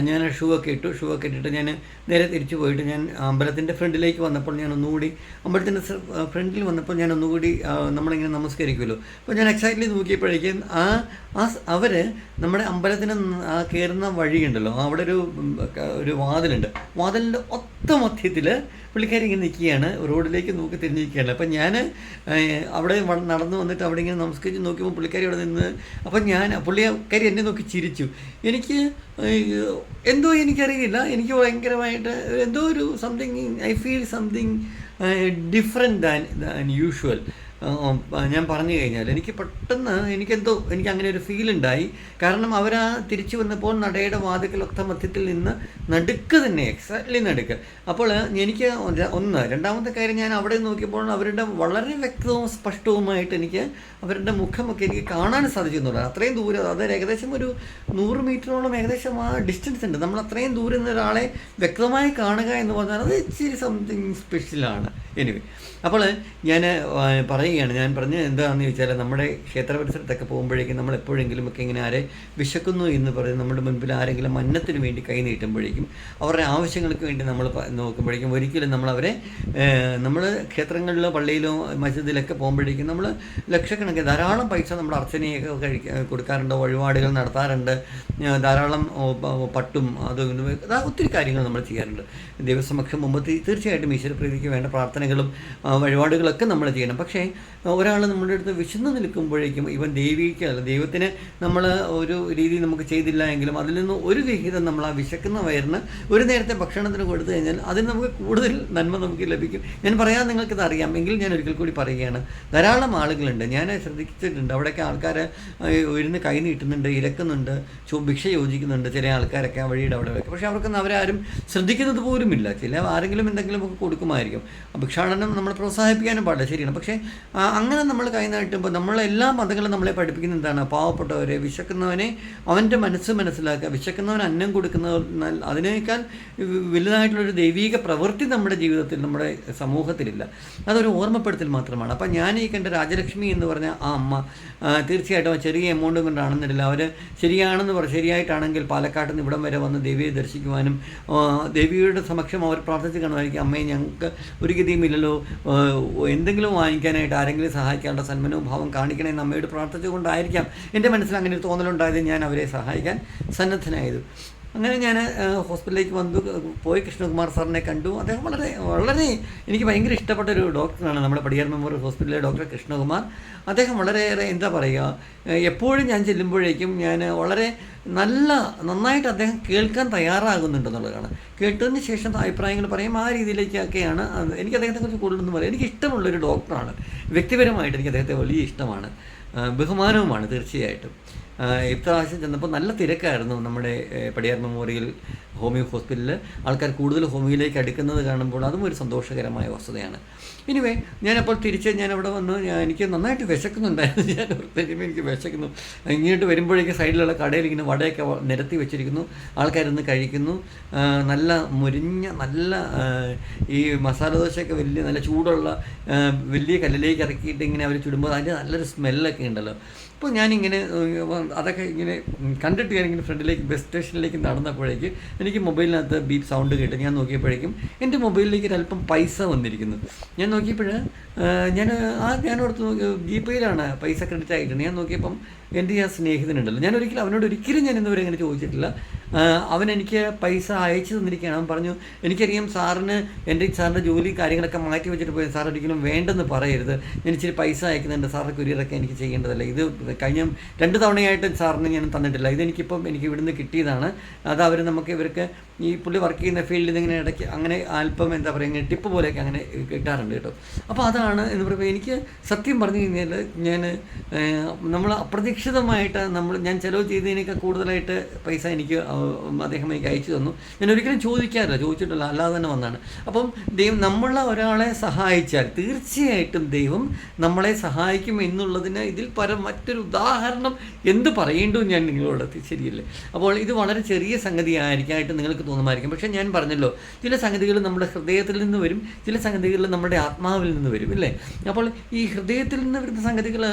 ഞാൻ ഷൂ ഒക്കെ ഇട്ടു. ഷൂ ഒക്കെ ഇട്ടിട്ട് ഞാൻ നേരെ തിരിച്ചു പോയിട്ട് ഞാൻ അമ്പലത്തിന്റെ ഫ്രണ്ടിലേക്ക് വന്നപ്പോൾ ഞാൻ ഒന്നുകൂടി അമ്പലത്തിന്റെ ഫ്രണ്ടിൽ വന്നപ്പോൾ ഞാൻ ഒന്നുകൂടി നമ്മളിങ്ങനെ നമസ്കരിക്കുമല്ലോ അപ്പോൾ ഞാൻ എക്സാക്ട്ലി നോക്കിയപ്പോഴേക്കും ആ ആ അവർ നമ്മുടെ അമ്പലത്തിന് കയറുന്ന വഴിയുണ്ടല്ലോ. അവിടെ ഒരു ഒരു വാതിലുണ്ട്. വാതിലിന്റെ ഒത്ത മധ്യത്തിൽ പുള്ളിക്കാരി ഇങ്ങനെ നിൽക്കുകയാണ് റോഡിലേക്ക് നോക്കി തിരിഞ്ഞിരിക്കുകയാണ്. അപ്പം ഞാൻ അവിടെ നടന്നു വന്നിട്ട് അവിടെ ഇങ്ങനെ നമസ്കരിച്ച് നോക്കിയപ്പോൾ പുള്ളിക്കാരി അവിടെ നിന്ന് അപ്പം ഞാൻ പുള്ളിക്കാരി എന്നെ നോക്കി ചിരിച്ചു. എനിക്ക് എന്തോ എനിക്കറിയില്ല. എനിക്ക് ഭയങ്കരമായിട്ട് എന്തോ ഒരു something I feel something different than than usual ഞാൻ പറഞ്ഞു കഴിഞ്ഞാൽ എനിക്ക് പെട്ടെന്ന് എനിക്കെന്തോ എനിക്ക് അങ്ങനെ ഒരു ഫീൽ ഉണ്ടായി. കാരണം അവർ ആ തിരിച്ചു വന്നപ്പോൾ നടയുടെ വാതിക്കലൊത്ത മധ്യത്തിൽ നിന്ന് നടുക്ക് തന്നെ എക്സാക്ട്ലി നടുക്ക്. അപ്പോൾ എനിക്ക് ഒന്ന്- രണ്ടാമത്തെ കാര്യം ഞാൻ അവിടെ നോക്കിയപ്പോൾ അവരുടെ വളരെ വ്യക്തവും സ്പഷ്ടവുമായിട്ട് എനിക്ക് അവരുടെ മുഖമൊക്കെ എനിക്ക് കാണാൻ സാധിച്ചു എന്നുള്ളത് അത്രയും ദൂരം അത് ഏകദേശം ഒരു നൂറ് മീറ്ററോളം ഏകദേശം ആ ഡിസ്റ്റൻസ് ഉണ്ട്. നമ്മൾ അത്രയും ദൂരം നിന്ന് ഒരാളെ വ്യക്തമായി കാണുക എന്ന് പറഞ്ഞാൽ അത് ഇച്ചിരി സംതിങ് സ്പെഷ്യലാണ് എനിവേ അപ്പോൾ ഞാൻ പറയുകയാണ്. ഞാൻ പറഞ്ഞ എന്താണെന്ന് ചോദിച്ചാൽ നമ്മുടെ ക്ഷേത്ര പരിസരത്തൊക്കെ പോകുമ്പോഴേക്കും നമ്മൾ എപ്പോഴെങ്കിലും ഒക്കെ ഇങ്ങനെ ആരെ വിശക്കുന്നു എന്ന് പറഞ്ഞ് നമ്മുടെ മുൻപിൽ ആരെങ്കിലും അന്നത്തിന് വേണ്ടി കൈ നീട്ടുമ്പോഴേക്കും അവരുടെ ആവശ്യങ്ങൾക്ക് വേണ്ടി നമ്മൾ നോക്കുമ്പോഴേക്കും ഒരിക്കലും നമ്മൾ അവരെ നമ്മൾ ക്ഷേത്രങ്ങളിലോ പള്ളിയിലോ മസ്ജിദിലൊക്കെ പോകുമ്പോഴേക്കും നമ്മൾ ലക്ഷക്കണക്കിന് ധാരാളം പൈസ നമ്മൾ അർച്ചനയൊക്കെ കഴി കൊടുക്കാറുണ്ട് വഴിപാടുകൾ നടത്താറുണ്ട്. ധാരാളം പട്ടും അതും ഒത്തിരി കാര്യങ്ങൾ നമ്മൾ ചെയ്യാറുണ്ട്. ദൈവസമക്ഷം മുമ്പ് തീർച്ചയായിട്ടും ഈശ്വരപ്രീതിക്ക് വേണ്ട പ്രാർത്ഥനകളും വഴിപാടുകളൊക്കെ നമ്മൾ ചെയ്യണം. പക്ഷേ ഒരാൾ നമ്മുടെ അടുത്ത് വിശന്ന് നിൽക്കുമ്പോഴേക്കും ഇവൻ ദേവിക്ക് അല്ല ദൈവത്തിന് നമ്മൾ ഒരു രീതി നമുക്ക് ചെയ്തില്ല എങ്കിലും അതിൽ നിന്ന് ഒരു വിഹിതം നമ്മൾ ആ വിശക്കുന്ന വയറിന് ഒരു നേരത്തെ ഭക്ഷണത്തിന് കൊടുത്തു കഴിഞ്ഞാൽ അതിന് നമുക്ക് കൂടുതൽ നന്മ നമുക്ക് ലഭിക്കും. ഞാൻ പറയാൻ നിങ്ങൾക്കിത് അറിയാം. എങ്കിൽ ഞാൻ ഒരിക്കൽ കൂടി പറയുകയാണ്. ധാരാളം ആളുകളുണ്ട്. ഞാൻ ശ്രദ്ധിച്ചിട്ടുണ്ട്. അവിടെയൊക്കെ ആൾക്കാർ ഇരുന്ന് കൈ നീട്ടുന്നുണ്ട് ഇരക്കുന്നുണ്ട് ഭിക്ഷ യോജിക്കുന്നുണ്ട് ചില ആൾക്കാരൊക്കെ ആ വഴിയുടെ അവിടെ പക്ഷേ അവർക്കൊന്നും അവരാരും ശ്രദ്ധിക്കുന്നത് പോലുമില്ല ചില ആരെങ്കിലും എന്തെങ്കിലും ഒക്കെ കൊടുക്കുമായിരിക്കും. ഭിക്ഷാടനം നമ്മൾ പ്രോത്സാഹിപ്പിക്കാനും പാടില്ല. ശരിയാണ്. പക്ഷേ അങ്ങനെ നമ്മൾ കൈ നീട്ടുമ്പോൾ നമ്മളെ എല്ലാ മതങ്ങളും നമ്മളെ പഠിപ്പിക്കുന്ന എന്താണ്? പാവപ്പെട്ടവരെ വിശക്കുന്നവനെ അവന്റെ മനസ്സ് മനസ്സിലാക്കുക. വിശക്കുന്നവൻ അന്നം കൊടുക്കുന്നവർ അതിനേക്കാൾ വലുതായിട്ടുള്ളൊരു ദൈവീക പ്രവൃത്തി നമ്മുടെ ജീവിതത്തിൽ നമ്മുടെ സമൂഹത്തിലില്ല. അതൊരു ഓർമ്മപ്പെടുത്തൽ മാത്രമാണ്. അപ്പം ഞാൻ ഈ കണ്ട രാജലക്ഷ്മി എന്ന് പറഞ്ഞ ആ അമ്മ തീർച്ചയായിട്ടും ചെറിയ എമൗണ്ട് കൊണ്ടാണെന്നില്ല അവർ ശരിയാണെന്ന് പറ ശരിയായിട്ടാണെങ്കിൽ പാലക്കാട്ടിൽ നിന്ന് ഇവിടം വരെ വന്ന് ദേവിയെ ദർശിക്കുവാനും ദേവിയുടെ ദേവിയുടെ സമക്ഷം അവർ പ്രാർത്ഥിച്ച് കാണുമായിരിക്കും അമ്മയെ ഞങ്ങൾക്ക് ഒരു ഗതിയും ഇല്ലല്ലോ എന്തെങ്കിലും വാങ്ങിക്കാനായിട്ട് ആരെങ്കിലും സഹായിക്കാനുള്ള സന്മനോഭാവം കാണിക്കണമെന്ന് അമ്മയോട് പ്രാർത്ഥിച്ചുകൊണ്ടായിരിക്കാം എന്റെ മനസ്സിൽ അങ്ങനെ ഒരു തോന്നലുണ്ടായത്. ഞാൻ അവരെ സഹായിക്കാൻ സന്നദ്ധനായത്. അങ്ങനെ ഞാൻ ഹോസ്പിറ്റലിലേക്ക് വന്നു. പോയി കൃഷ്ണകുമാർ സാറിനെ കണ്ടു. അദ്ദേഹം വളരെ വളരെ എനിക്ക് ഭയങ്കര ഇഷ്ടപ്പെട്ട ഒരു ഡോക്ടറാണ്. നമ്മുടെ പടിയാർ മെമ്മോറിയൽ ഹോസ്പിറ്റലിലെ ഡോക്ടർ കൃഷ്ണകുമാർ. അദ്ദേഹം വളരെയേറെ എന്താ പറയുക എപ്പോഴും ഞാൻ ചെല്ലുമ്പോഴേക്കും ഞാൻ വളരെ നല്ല നന്നായിട്ട് അദ്ദേഹം കേൾക്കാൻ തയ്യാറാകുന്നുണ്ടെന്നുള്ളതാണ്. കേട്ടതിന് ശേഷം അഭിപ്രായങ്ങൾ പറയും. ആ രീതിയിലേക്കൊക്കെയാണ് എനിക്ക് അദ്ദേഹത്തെക്കുറിച്ച് കൂടുതലൊന്നും പറയാം എനിക്ക് ഇഷ്ടമുള്ളൊരു ഡോക്ടറാണ്. വ്യക്തിപരമായിട്ട് എനിക്ക് അദ്ദേഹത്തെ വലിയ ഇഷ്ടമാണ്. ബഹുമാനവുമാണ് തീർച്ചയായിട്ടും. ഇപ്രാവശ്യം ചെന്നപ്പോൾ നല്ല തിരക്കായിരുന്നു നമ്മുടെ പടിയാർ മെമ്മോറിയൽ ഹോമിയോ ഹോസ്പിറ്റലിൽ ആൾക്കാർ കൂടുതൽ ഹോമിയോയിലേക്ക് അടുക്കുന്നത് കാണുമ്പോൾ അതും ഒരു സന്തോഷകരമായ വസ്തുതയാണ്. ഇനിവേ ഞാനപ്പോൾ തിരിച്ച് ഞാൻ അവിടെ വന്നു എനിക്ക് നന്നായിട്ട് വിശക്കുന്നുണ്ടായിരുന്നു. [LAUGHS] ഞാൻ ഓർത്തേക്കുമ്പോൾ എനിക്ക് വിശക്കുന്നു. ഇങ്ങോട്ട് വരുമ്പോഴേക്കും സൈഡിലുള്ള കടയിൽ ഇങ്ങനെ വടയൊക്കെ നിരത്തി വെച്ചിരിക്കുന്നു. ആൾക്കാരിന്ന് കഴിക്കുന്നു. നല്ല മുരിഞ്ഞ നല്ല ഈ മസാല ദോശയൊക്കെ വലിയ നല്ല ചൂടുള്ള വലിയ കല്ലിലേക്ക് ഇറക്കിയിട്ട് ഇങ്ങനെ അവർ ചുടുമ്പോൾ അതിന്റെ നല്ലൊരു സ്മെല്ലൊക്കെ ഉണ്ടല്ലോ. അപ്പോൾ ഞാനിങ്ങനെ അതൊക്കെ ഇങ്ങനെ കണ്ടിട്ട് ഞാനിങ്ങനെ ഫ്രണ്ടിലേക്ക് ബസ് സ്റ്റേഷനിലേക്ക് നടന്നപ്പോഴേക്ക് എനിക്ക് എനിക്ക് മൊബൈലിനകത്ത് ബീപ്പ് സൗണ്ട് കേട്ട് ഞാൻ നോക്കിയപ്പോഴേക്കും എന്റെ മൊബൈലിലേക്ക് ഒരല്പം പൈസ വന്നിരിക്കുന്നു. ഞാൻ നോക്കിയപ്പോൾ ഞാൻ ആ ഞാൻ ഓർത്ത് നോക്കി ജി പേയിലാണ് പൈസ ക്രെഡിറ്റ് ആയിട്ടുണ്ട് ഞാൻ നോക്കിയപ്പം എന്റെ ആ സ്നേഹിതനുണ്ടല്ലോ. ഞാൻ ഒരിക്കലും അവനോട് ഒരിക്കലും ഞാൻ ഇന്നുവരെ അങ്ങനെ ചോദിച്ചിട്ടില്ല. അവൻ എനിക്ക് പൈസ അയച്ചു തന്നിരിക്കുകയാണ്. അവൻ പറഞ്ഞു എനിക്കറിയാം സാറിന് എന്റെ സാറിന്റെ ജോലി കാര്യങ്ങളൊക്കെ മാറ്റി വെച്ചിട്ട് പോയി. സാർ ഒരിക്കലും വേണ്ടെന്ന് പറയരുത്. ഞാൻ ഇച്ചിരി പൈസ അയക്കുന്നുണ്ട്. സാറിന്റെ കുരിയറൊക്കെ എനിക്ക് ചെയ്യേണ്ടതല്ല. ഇത് കഴിഞ്ഞ രണ്ട് തവണയായിട്ട് സാറിന് ഞാൻ തന്നിട്ടില്ല. ഇതെനിക്കിപ്പം എനിക്ക് ഇവിടുന്ന് കിട്ടിയതാണ്. അത് അവർ നമുക്ക് ഇവർക്ക് ഈ പുള്ളി വർക്ക് ചെയ്യുന്ന ഫീൽഡിൽ ഇങ്ങനെ ഇടയ്ക്ക് അങ്ങനെ അല്പം എന്താ പറയുക ഇങ്ങനെ ടിപ്പ് പോലെയൊക്കെ അങ്ങനെ കിട്ടാറുണ്ട് കേട്ടോ. അപ്പോൾ അതാണ് എന്ന് പറയുമ്പോൾ എനിക്ക് സത്യം പറഞ്ഞു കഴിഞ്ഞാൽ ഞാൻ നമ്മൾ അപ്രതീക്ഷിതമായിട്ട് നമ്മൾ ഞാൻ ചിലവ് ചെയ്തതിനൊക്കെ കൂടുതലായിട്ട് പൈസ എനിക്ക് അദ്ദേഹം എനിക്ക് അയച്ചു തന്നു. ഞാൻ ഒരിക്കലും ചോദിക്കാറില്ല. ചോദിച്ചിട്ടില്ല അല്ലാതെ തന്നെ വന്നാണ്. അപ്പം ദൈവം നമ്മളെ ഒരാളെ സഹായിച്ചാൽ തീർച്ചയായിട്ടും ദൈവം നമ്മളെ സഹായിക്കും എന്നുള്ളതിന് ഇതിൽ പരം മറ്റൊരു ഉദാഹരണം എന്ത് പറയേണ്ടു ഞാൻ നിങ്ങളോട് ശരിയല്ലേ? അപ്പോൾ ഇത് വളരെ ചെറിയ സംഗതി ആയിരിക്കാനായിട്ട് നിങ്ങൾക്ക് തോന്നുമായിരിക്കും. പക്ഷേ ഞാൻ പറഞ്ഞല്ലോ ചില സംഗതികൾ നമ്മുടെ ഹൃദയത്തിൽ നിന്ന് വരും ചില സംഗതികൾ നമ്മുടെ ആത്മാവിൽ നിന്ന് വരും അല്ലേ? അപ്പോൾ ഈ ഹൃദയത്തിൽ നിന്ന് വരുന്ന സംഗതികൾ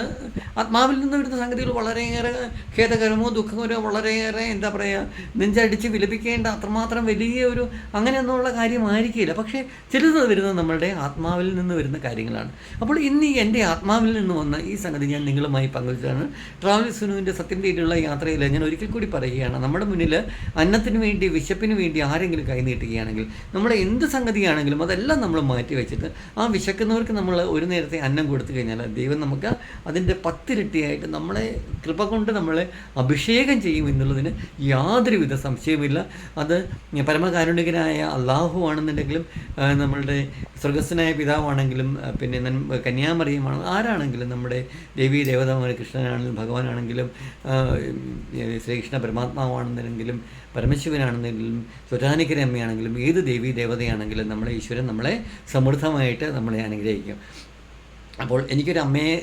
ആത്മാവിൽ നിന്ന് വരുന്ന സംഗതികൾ വളരെയേറെ ഖേദകരമോ ദുഃഖകരമോ വളരെയേറെ എന്താ പറയുക നെഞ്ചടിച്ച് വിലപിക്കേണ്ട അത്രമാത്രം വലിയ ഒരു അങ്ങനെയൊന്നുമുള്ള കാര്യമായിരിക്കില്ല. പക്ഷേ ചിലത് വരുന്നത് നമ്മളുടെ ആത്മാവിൽ നിന്ന് വരുന്ന കാര്യങ്ങളാണ്. അപ്പോൾ ഇന്ന് എന്റെ ആത്മാവിൽ നിന്ന് വന്ന ഈ സംഗതി ഞാൻ നിങ്ങളുമായി പങ്കുവച്ചതാണ് ട്രാവൽ സുനുവിന്റെ സത്യം തേടിയുള്ള യാത്രയിൽ ഞാൻ ഒരിക്കൽ കൂടി പറയുകയാണ്. നമ്മുടെ മുന്നിൽ അന്നത്തിന് വേണ്ടി വിശപ്പിന് വേണ്ടി ആരെങ്കിലും കൈനീട്ടുകയാണെങ്കിൽ നമ്മുടെ എന്ത് സംഗതിയാണെങ്കിലും അതെല്ലാം നമ്മൾ മാറ്റി വെച്ചിട്ട് ആ വിശക്കുന്നവർക്ക് നമ്മൾ ഒരു നേരത്തെ അന്നം കൊടുത്തു കഴിഞ്ഞാൽ ദൈവം നമുക്ക് അതിന്റെ പത്തിരട്ടിയായിട്ട് നമ്മളെ കൃപ കൊണ്ട് നമ്മളെ അഭിഷേകം ചെയ്യും എന്നുള്ളതിന് യാതൊരുവിധ സംശയവുമില്ല. അത് പരമകാരുണികനായ അള്ളാഹു ആണെന്നുണ്ടെങ്കിലും നമ്മളുടെ സ്വർഗസ്വനായ പിതാവാണെങ്കിലും പിന്നെ കന്യാമറിയമാണ് ആരാണെങ്കിലും നമ്മുടെ ദേവി ദേവതമായ കൃഷ്ണനാണെങ്കിലും ഭഗവാനാണെങ്കിലും ശ്രീകൃഷ്ണ പരമാത്മാവാണെന്നുണ്ടെങ്കിലും പരമശിവനാണെന്നെങ്കിലും സ്വരാനിക്കര അമ്മയാണെങ്കിലും ഏത് ദേവി ദേവതയാണെങ്കിലും നമ്മളെ ഈശ്വരൻ നമ്മളെ സമൃദ്ധമായിട്ട് നമ്മളെ അനുഗ്രഹിക്കും. അപ്പോൾ എനിക്കൊരു അമ്മയെ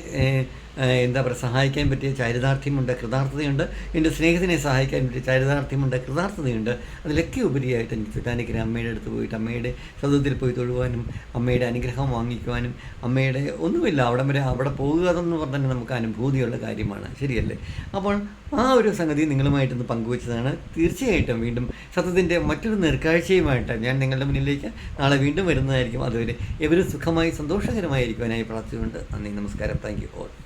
എന്താ പറയുക സഹായിക്കാൻ പറ്റിയ ചാരിതാർത്ഥ്യമുണ്ട് കൃതാർത്ഥതയുണ്ട്. എന്റെ സ്നേഹത്തിനെ സഹായിക്കാൻ പറ്റിയ ചാരിതാർത്ഥ്യമുണ്ട് കൃതാർത്ഥതയുണ്ട്. അതിലൊക്കെ ഉപരിയായിട്ട് എനിക്ക് ചുറ്റാനിക്കര അമ്മയുടെ അടുത്ത് പോയിട്ട് അമ്മയുടെ സദത്തിൽ പോയി തൊഴുവാനും അമ്മയുടെ അനുഗ്രഹം വാങ്ങിക്കുവാനും അമ്മയുടെ ഒന്നുമില്ല അവിടെ വരെ അവിടെ പോകുക എന്ന് പറഞ്ഞാൽ നമുക്ക് അനുഭൂതിയുള്ള കാര്യമാണ്. ശരിയല്ലേ? അപ്പോൾ ആ ഒരു സംഗതി നിങ്ങളുമായിട്ടൊന്ന് പങ്കുവച്ചതാണ്. തീർച്ചയായിട്ടും വീണ്ടും സത്യത്തിന്റെ മറ്റൊരു നേർക്കാഴ്ചയുമായിട്ട് ഞാൻ നിങ്ങളുടെ മുന്നിലേക്ക് നാളെ വീണ്ടും വരുന്നതായിരിക്കും. അതുവരെ എവരും സുഖമായി സന്തോഷകരമായിരിക്കുവാനായി പ്രാർത്ഥിച്ചുകൊണ്ട് നന്ദി നമസ്കാരം. Thank you all.